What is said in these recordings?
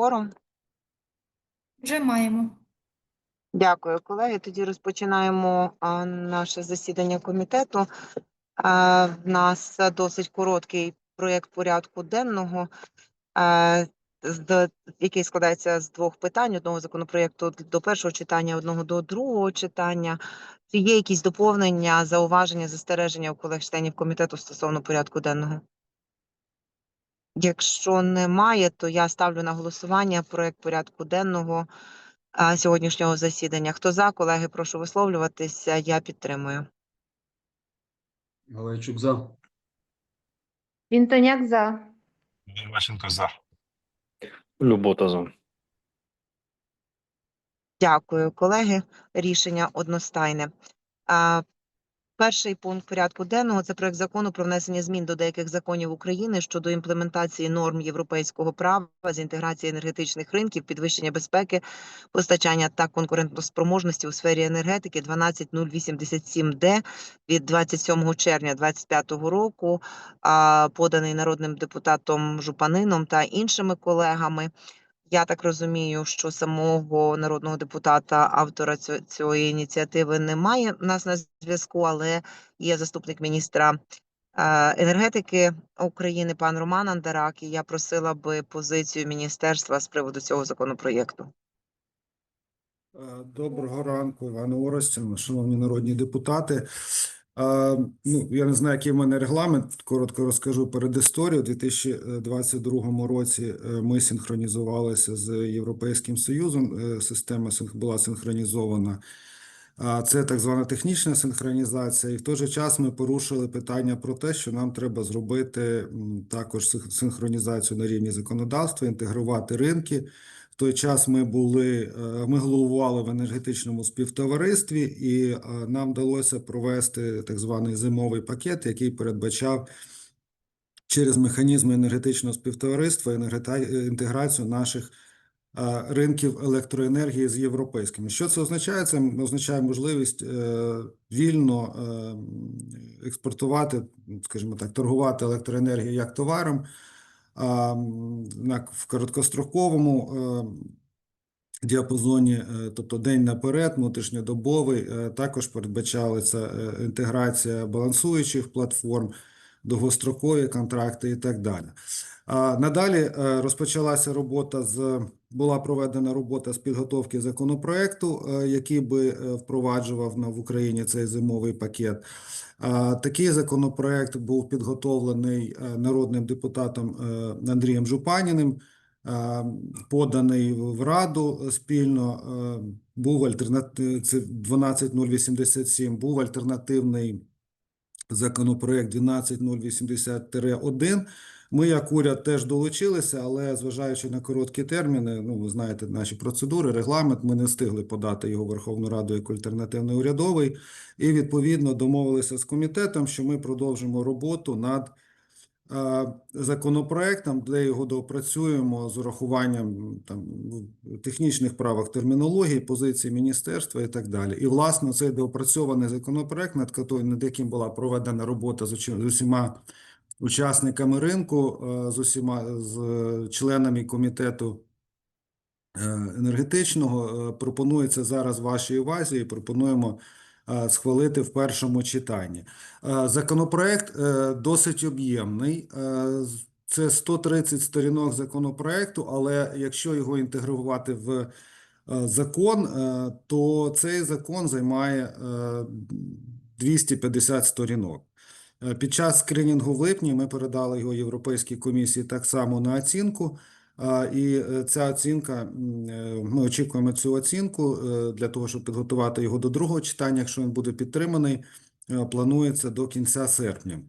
кворум? Вже маємо. Дякую, колеги. Тоді розпочинаємо а, наше засідання комітету. А, В нас досить короткий проєкт порядку денного, а, з- який складається з двох питань: одного законопроєкту до першого читання, одного до другого читання. Чи є якісь доповнення, зауваження, застереження у колег членів комітету стосовно порядку денного? Якщо немає, то я ставлю на голосування проект порядку денного сьогоднішнього засідання. Хто за, колеги, прошу висловлюватися. Я підтримую. Галайчук за. Вінтоняк за. Левашенко за. Любота за. Дякую, колеги. Рішення одностайне. Перший пункт порядку денного це проект закону про внесення змін до деяких законів України щодо імплементації норм європейського права з інтеграції енергетичних ринків, підвищення безпеки, постачання та конкурентоспроможності у сфері енергетики 12087-д від 27 червня 2025 року, поданий народним депутатом Жупанином та іншими колегами. Я так розумію, що самого народного депутата, автора цієї ініціативи немає в нас на зв'язку, але є заступник міністра е, енергетики України пан Роман Андарак. І я просила би позицію міністерства з приводу цього законопроєкту. Е, Доброго ранку, Івана Оростівна, шановні народні депутати. Ну, я не знаю, який в мене регламент. Коротко розкажу перед історією. У 2022 році е, ми синхронізувалися з Європейським Союзом. Е, Система була синхронізована. Це так звана технічна синхронізація, і в той же час ми порушили питання про те, що нам треба зробити також синхронізацію на рівні законодавства, інтегрувати ринки. Той час ми були, е, ми головували в енергетичному співтоваристві, і е, нам вдалося провести так званий зимовий пакет, який передбачав через механізми енергетичного співтовариства інтеграцію наших е, ринків електроенергії з європейськими. Що це означає? Це означає можливість е, вільно е, експортувати, скажімо так, торгувати електроенергією як товаром в короткостроковому е, діапазоні, е, тобто день наперед, внутрішньодобовий, е, також передбачалася інтеграція балансуючих платформ, довгострокові контракти і так далі. Надалі розпочалася робота з була проведена робота з підготовки законопроекту, е, який би е, впроваджував в Україні цей зимовий пакет. Такий законопроект був підготовлений е, народним депутатом Андрієм Жупаніним, поданий в Раду спільно. Був альтернатив, це 12087, був альтернативний законопроект 12080-1. Ми, як уряд, теж долучилися, але зважаючи на короткі терміни, ну ви знаєте наші процедури, регламент, ми не встигли подати його Верховну Раду як альтернативний урядовий, і відповідно домовилися з комітетом, що ми продовжимо роботу над е, законопроектом, де його доопрацюємо з урахуванням там технічних правок термінології, позиції міністерства і так далі. І власне цей доопрацьований законопроект, над яким була проведена робота з усіма учасниками ринку, е, з усіма з е, членами комітету е, енергетичного, пропонується зараз вашій увазі і пропонуємо схвалити в першому читанні. Законопроект досить об'ємний. Це 130 сторінок законопроекту, але якщо його інтегрувати в закон, то цей закон займає е, 250 сторінок. Е, Під час скринінгу в липні ми передали його Європейській комісії так само на оцінку. І е, ця оцінка, е, ми очікуємо цю оцінку для того, щоб підготувати його до другого читання. Якщо він буде підтриманий, планується до кінця серпня.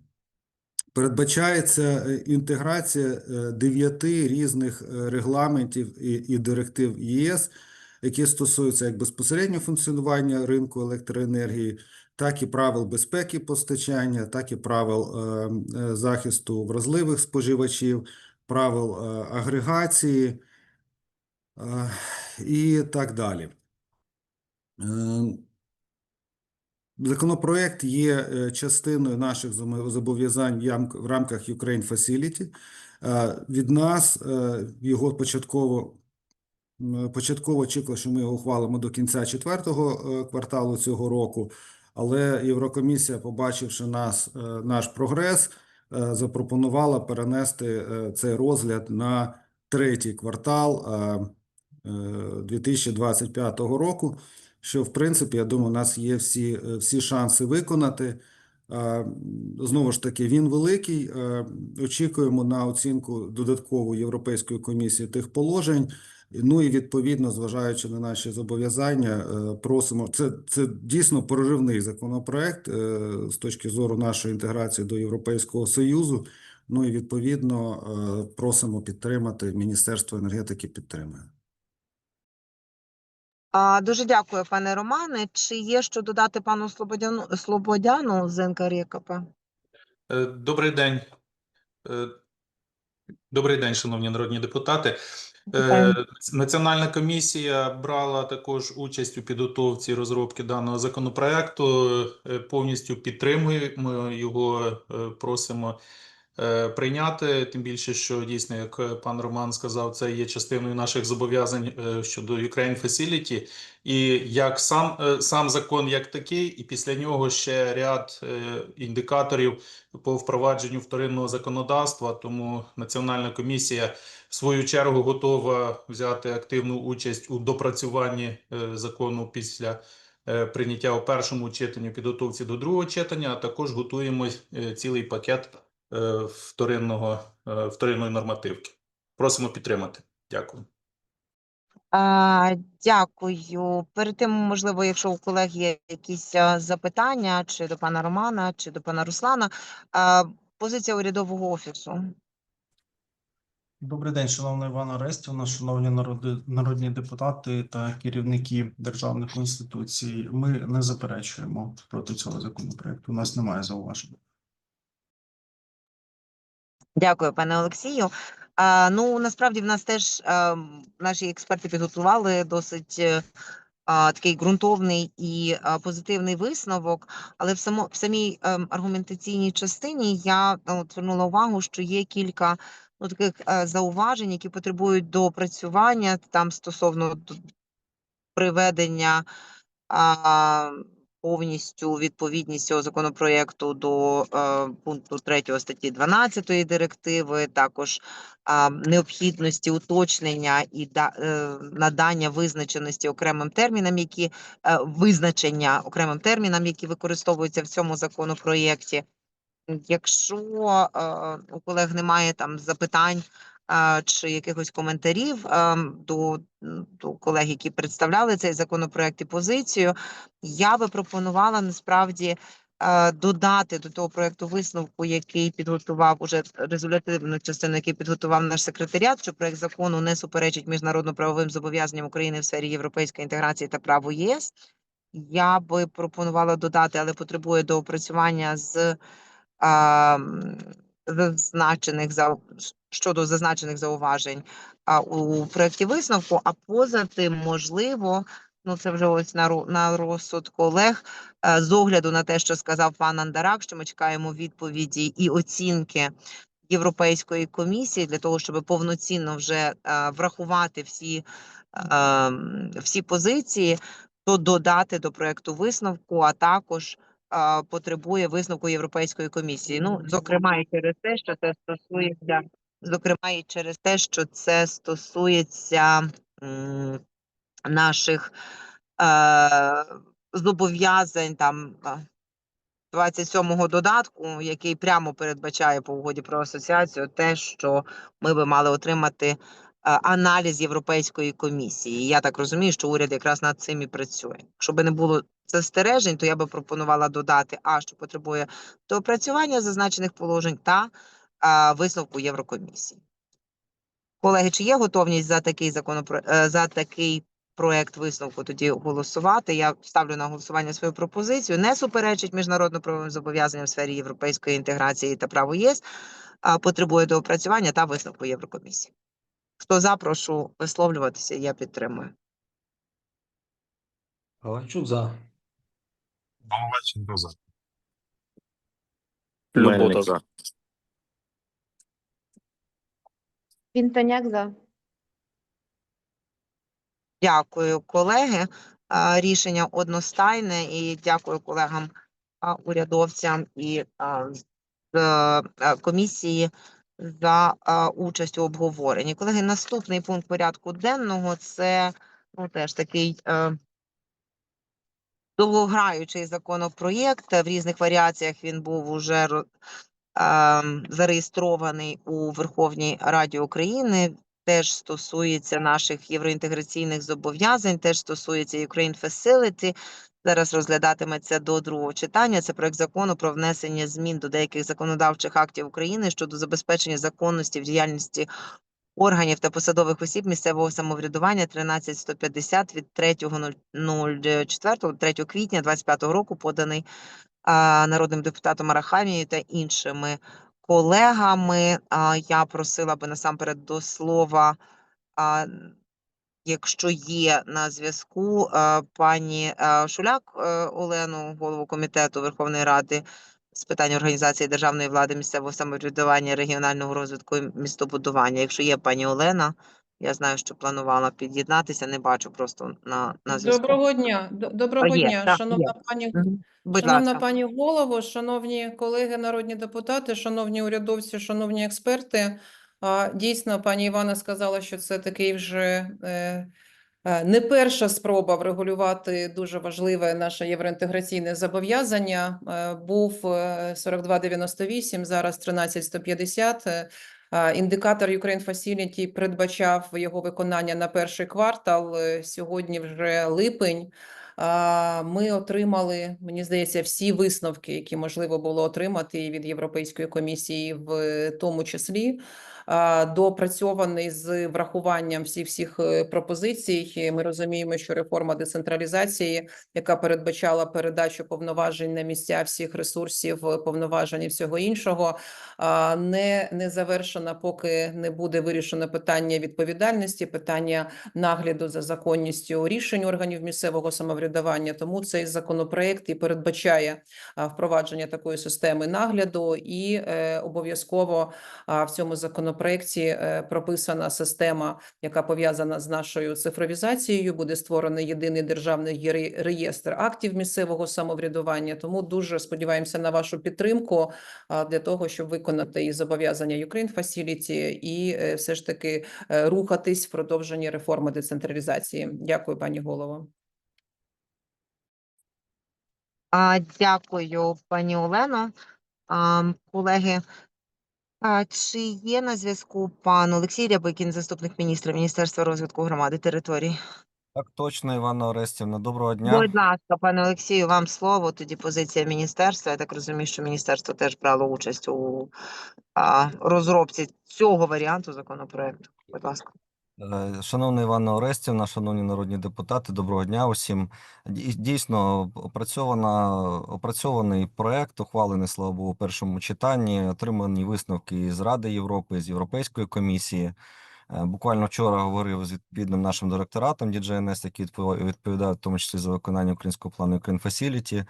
Передбачається інтеграція дев'яти різних регламентів і директив ЄС, які стосуються як безпосередньо функціонування ринку електроенергії, так і правил безпеки постачання, так і правил е, е, захисту вразливих споживачів, правил е, агрегації е, і так далі. Е, Законопроект є е, частиною наших зобов'язань в рамках Ukraine Facility. Від нас його початково Початково очікував, що ми його ухвалимо до кінця четвертого е, кварталу цього року, але Єврокомісія, побачивши нас, е, наш прогрес, е, запропонувала перенести цей розгляд на третій квартал е, е, 2025 року, що, в принципі, я думаю, у нас є всі, всі шанси виконати. Знову ж таки, він великий. Очікуємо на оцінку додаткову Європейської комісії тих положень. Ну і відповідно, зважаючи на наші зобов'язання, е, просимо це, це дійсно проривний законопроект е, з точки зору нашої інтеграції до Європейського Союзу. Ну і відповідно е, просимо підтримати. Міністерство енергетики підтримує. А, дуже дякую, пане Романе. Чи є що додати пану Слободяну, Слободяну з НКРЄКП? Добрий день. Добрий день, шановні народні депутати. Е, Національна комісія брала також участь у підготовці розробки даного законопроекту. Е, Повністю підтримуємо його, е, просимо прийняти. Тим більше, що дійсно, як е, пан Роман сказав, це є частиною наших зобов'язань е, щодо Ukraine Facility. І як сам, е, сам закон як такий, і після нього ще ряд е, індикаторів по впровадженню вторинного законодавства. Тому Національна комісія в свою чергу готова взяти активну участь у допрацюванні е, закону після е, прийняття у першому читанні, підготовці до другого читання. А також готуємо е, цілий пакет е, вторинного е, вторинної нормативки. Просимо підтримати. Дякую. А, дякую. Перед тим, можливо, якщо у колег є якісь запитання, чи до пана Романа, чи до пана Руслана, а, позиція урядового офісу. Добрий день, шановна Івана Орестівна, шановні народи, народні депутати та керівники державних інституцій. Ми не заперечуємо проти цього законопроекту. У нас немає зауважень. Дякую, пане Олексію. А, ну, насправді в нас теж а, наші експерти підготували досить е, а, такий ґрунтовний і а, позитивний висновок, але в, само, в самій ем, аргументаційній частині я ну, звернула увагу, що є кілька ну, таких е, зауважень, які потребують доопрацювання там стосовно приведення а, повністю відповідність цього законопроекту до е, пункту 3 статті 12 директиви, також а, необхідності уточнення і да, е, надання визначеності окремим термінам, які е, визначення окремим термінам, які використовуються в цьому законопроєкті. Якщо е, у колег немає там запитань е, чи якихось коментарів до, до колег, які представляли цей законопроект і позицію, я би пропонувала насправді додати до того проекту висновку, який підготував уже результативну частину, який підготував наш секретаріат, що проект закону не суперечить міжнародно-правовим зобов'язанням України в сфері європейської інтеграції та право ЄС. Я би пропонувала додати, але потребує доопрацювання з зазначених за щодо зазначених зауважень а, у проєкті висновку. А поза тим, можливо, ну це вже ось на на розсуд колег е, з огляду на те, що сказав пан Андарак, що ми чекаємо відповіді і оцінки. Європейської комісії для того, щоб повноцінно вже е, врахувати всі, е, всі позиції, то додати до проекту висновку, а також потребує висновку Європейської комісії. Ну, зокрема, і через те, що це стосується, зокрема, і через те, що це стосується м, наших е, зобов'язань там. а, 27-го додатку, який прямо передбачає по угоді про асоціацію, те, що ми би мали отримати е, аналіз Європейської комісії. Я так розумію, що уряд якраз над цим і працює. Щоб не було застережень, то я би пропонувала додати а що потребує доопрацювання зазначених положень та а, висновку Єврокомісії. Колеги, чи є готовність за такий законопроект за такий проект висновку тоді голосувати? Я ставлю на голосування свою пропозицію. Не суперечить міжнародно-правовим зобов'язанням в сфері європейської інтеграції та право ЄС, а потребує доопрацювання та висновку Єврокомісії. Хто за, прошу висловлюватися, я підтримую. Галайчук за. Головаченко за. Любота за. Вінтоняк за. Дякую, колеги. А, Рішення одностайне і дякую колегам а, урядовцям і а, з комісії за а, участь у обговоренні. Колеги, наступний пункт порядку денного це ну, теж такий е, довгограючий законопроєкт. В різних варіаціях він був уже ем, зареєстрований у Верховній Раді України. Теж стосується наших євроінтеграційних зобов'язань, теж стосується Ukraine Facility. Зараз розглядатиметься до другого читання. Це проект закону про внесення змін до деяких законодавчих актів України щодо забезпечення законності в діяльності органів та посадових осіб місцевого самоврядування 13150 від 3.04, 3 квітня 2025 року, поданий народним депутатом Арахамією та іншими колегами. Я просила би насамперед до слова, а, якщо є на зв'язку, пані Шуляк е, Олену, голову комітету Верховної Ради з питань організації державної влади, місцевого самоврядування, регіонального розвитку і містобудування. Якщо є пані Олена, я знаю, що планувала під'єднатися, не бачу просто на, на зв'язку. Доброго дня, доброго є, дня, так, шановна є. пані, Будь шановна ласка. пані голово, шановні колеги народні депутати, шановні урядовці, шановні експерти. Дійсно, пані Івана сказала, що це такий вже е, не перша спроба врегулювати дуже важливе наше євроінтеграційне зобов'язання. Е, Був е, 4298, зараз 13150. Е, а, Індикатор Ukraine Facility передбачав його виконання на перший квартал. е, Сьогодні вже липень. Ми отримали, мені здається, всі висновки, які можливо було отримати від Європейської комісії, в тому числі а, доопрацьований з врахуванням всіх всіх е, пропозицій. Ми розуміємо, що реформа децентралізації, яка передбачала передачу повноважень на місця всіх ресурсів, повноважень і всього іншого, не, не завершена, поки не буде вирішено питання відповідальності, питання нагляду за законністю рішень органів місцевого самоврядування. Тому цей законопроект і передбачає впровадження такої системи нагляду, і е, обов'язково в цьому законопроекті е, прописана система, яка пов'язана з нашою цифровізацією. Буде створений єдиний державний реєстр актів місцевого самоврядування. Тому дуже сподіваємося на вашу підтримку для того, щоб виконати і зобов'язання Ukraine Facility, і е, все ж таки е, рухатись в продовженні реформи децентралізації. Дякую, пані голово. Дякую, пані Олено. Колеги, чи є на зв'язку пан Олексій Рябикін, заступник міністра Міністерства розвитку громади територій? Так точно, Івана Орестівна. Доброго дня. Будь ласка, пане Олексію, вам слово. Тоді позиція міністерства. Я так розумію, що міністерство теж брало участь у а, розробці цього варіанту законопроекту. Будь ласка. Е, Шановна Івана Орестівна, шановні народні депутати, доброго дня усім. Дійсно, опрацьована, опрацьований проект, ухвалений, слава Богу, у першому читанні, отримані висновки з Ради Європи, з Європейської комісії. Е, Буквально вчора говорив з відповідним нашим директоратом DJNS, який відповідає в тому числі за виконання українського плану Ukraine Facility.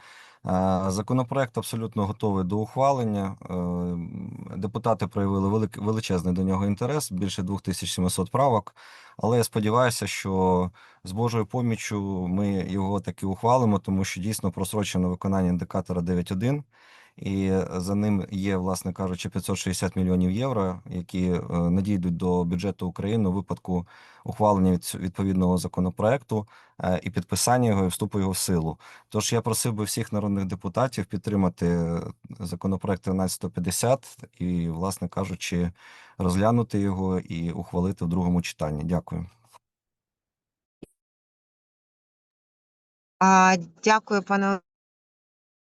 Е, Законопроект абсолютно готовий до ухвалення. Е, Депутати проявили величезний до нього інтерес, більше 2700 правок. Але я сподіваюся, що з Божою поміччю ми його таки ухвалимо, тому що дійсно просрочено виконання індикатора 9.1. І за ним є, власне кажучи, 560 мільйонів євро, які е, надійдуть до бюджету України у випадку ухвалення відповідного законопроекту е, і підписання його і вступу його в силу. Тож я просив би всіх народних депутатів підтримати е, законопроект 1350 і, власне кажучи, розглянути його і ухвалити в другому читанні. Дякую. Дякую, пане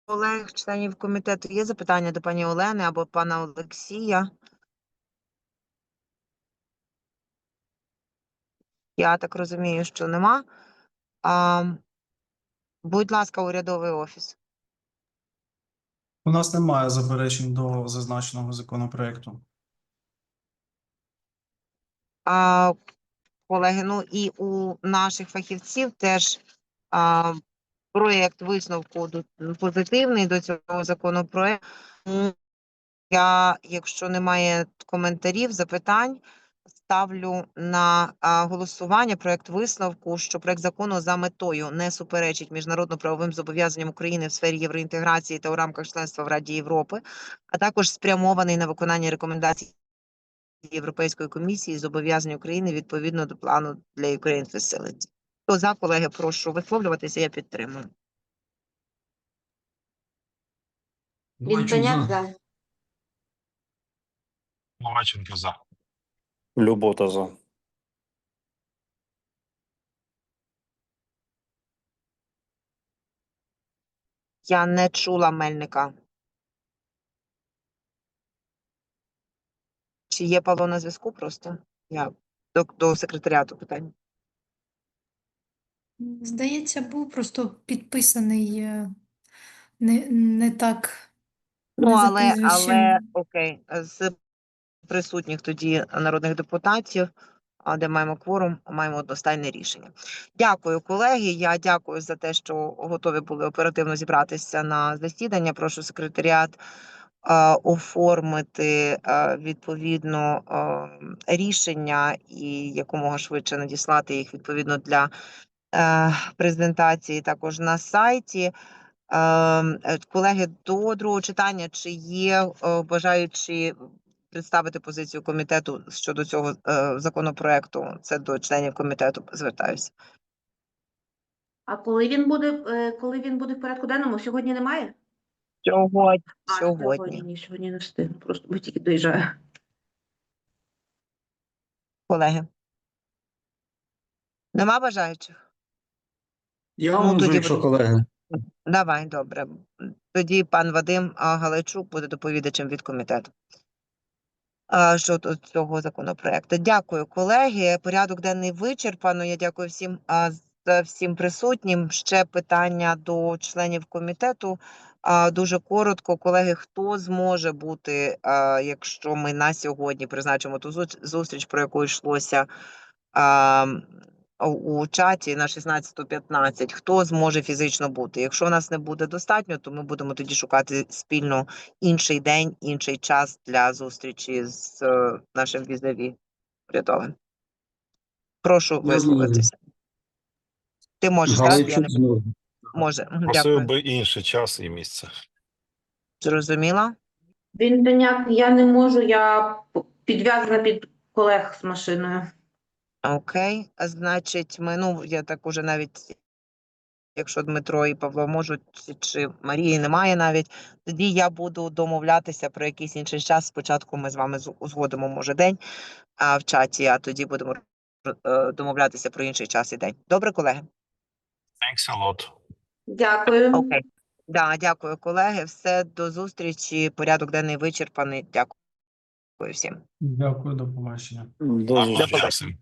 Олег, членів комітету. Є запитання до пані Олени або пана Олексія? Я так розумію, що нема. А, будь ласка, урядовий офіс. У нас немає заперечень до зазначеного законопроекту. А, колеги, ну і у наших фахівців теж а, проєкт висновку позитивний до цього законопроекту. Я, якщо немає коментарів, запитань, ставлю на голосування проект висновку, що проект закону за метою не суперечить міжнародно-правовим зобов'язанням України в сфері євроінтеграції та у рамках членства в Раді Європи, а також спрямований на виконання рекомендацій Європейської комісії і зобов'язань України відповідно до плану для Ukraine Facility. Хто за, колеги, прошу висловлюватися, я підтримую. Вінтоняк за. Ломаченко за. Любота за. Я не чула Мельника. Чи є Павло на зв'язку просто? Я до, до секретаріату питання. Здається, був просто підписаний е, не, не так. Ну, не але, але окей, з присутніх тоді народних депутатів, а, де маємо кворум, маємо одностайне рішення. Дякую, колеги. Я дякую за те, що готові були оперативно зібратися на засідання. Прошу секретаріат а, оформити а, відповідно рішення і якомога швидше надіслати їх відповідно для е, презентації також на сайті. Ем, е, Колеги, до другого читання чи є е, бажаючі представити позицію комітету щодо цього е, законопроекту? Це до членів комітету звертаюся. А коли він буде, е, коли він буде в порядку денному? Сьогодні немає? Сьогодні. А, Сьогодні. Ні, сьогодні не встигну. Просто бо тільки доїжджаю. Колеги. Нема бажаючих? Я Ну, можу, тоді якщо колеги. Давай, добре. Тоді пан Вадим Галайчук буде доповідачем від комітету. Щодо цього законопроекту. Дякую, колеги. Порядок денний вичерпано. Я дякую всім за всім присутнім. Ще питання до членів комітету. Дуже коротко, колеги, хто зможе бути, якщо ми на сьогодні призначимо ту зустріч, про яку йшлося у- чаті на 16.15, хто зможе фізично бути. Якщо нас не буде достатньо, то ми будемо тоді шукати спільно інший день, інший час для зустрічі з е, нашим візаві урядовим. Прошу висловитися. Ти можеш, так? Я не може. Дякую. би інший час і місце. Зрозуміла? Вінтоняк, я не можу, я підв'язана під колег з машиною. Окей. А Значить, ми, ну, я так уже навіть, якщо Дмитро і Павло можуть, чи Марії немає навіть, тоді я буду домовлятися про якийсь інший час. Спочатку ми з вами з- узгодимо, може, день а, в чаті, а тоді будемо е, домовлятися про інший час і день. Добре, колеги? Thanks a lot. Дякую. Окей. Да, дякую, колеги. Все, до зустрічі. Порядок денний вичерпаний. Дякую всім. Дякую, до побачення. До всім.